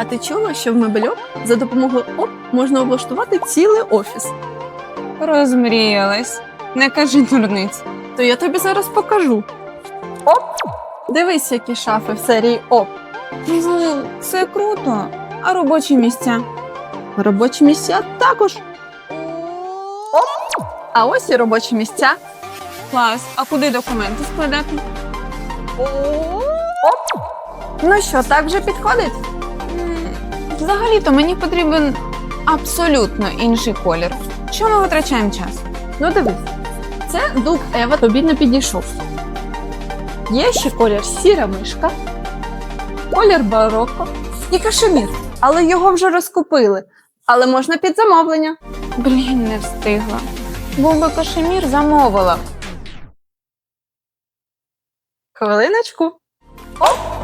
А ти чула, що в мебельок за допомогою ОП можна облаштувати цілий офіс? Розмріялась. Не кажи дурниць. То я тобі зараз покажу. Оп! Дивись, які шафи в серії ОП. Ну, це круто. А робочі місця? Робочі місця також. Оп! А ось і робочі місця. Клас. А куди документи складати? Оп! Ну що, так вже підходить? Взагалі-то мені потрібен абсолютно інший колір. Що ми витрачаємо час? Ну дивись, це дуб Ева тобі не підійшов. Є ще колір сіра мишка, колір бароко і кашемір. Але його вже розкупили. Але можна під замовлення. Блін, не встигла. Був би кашемір, замовила. Хвилиночку. Оп!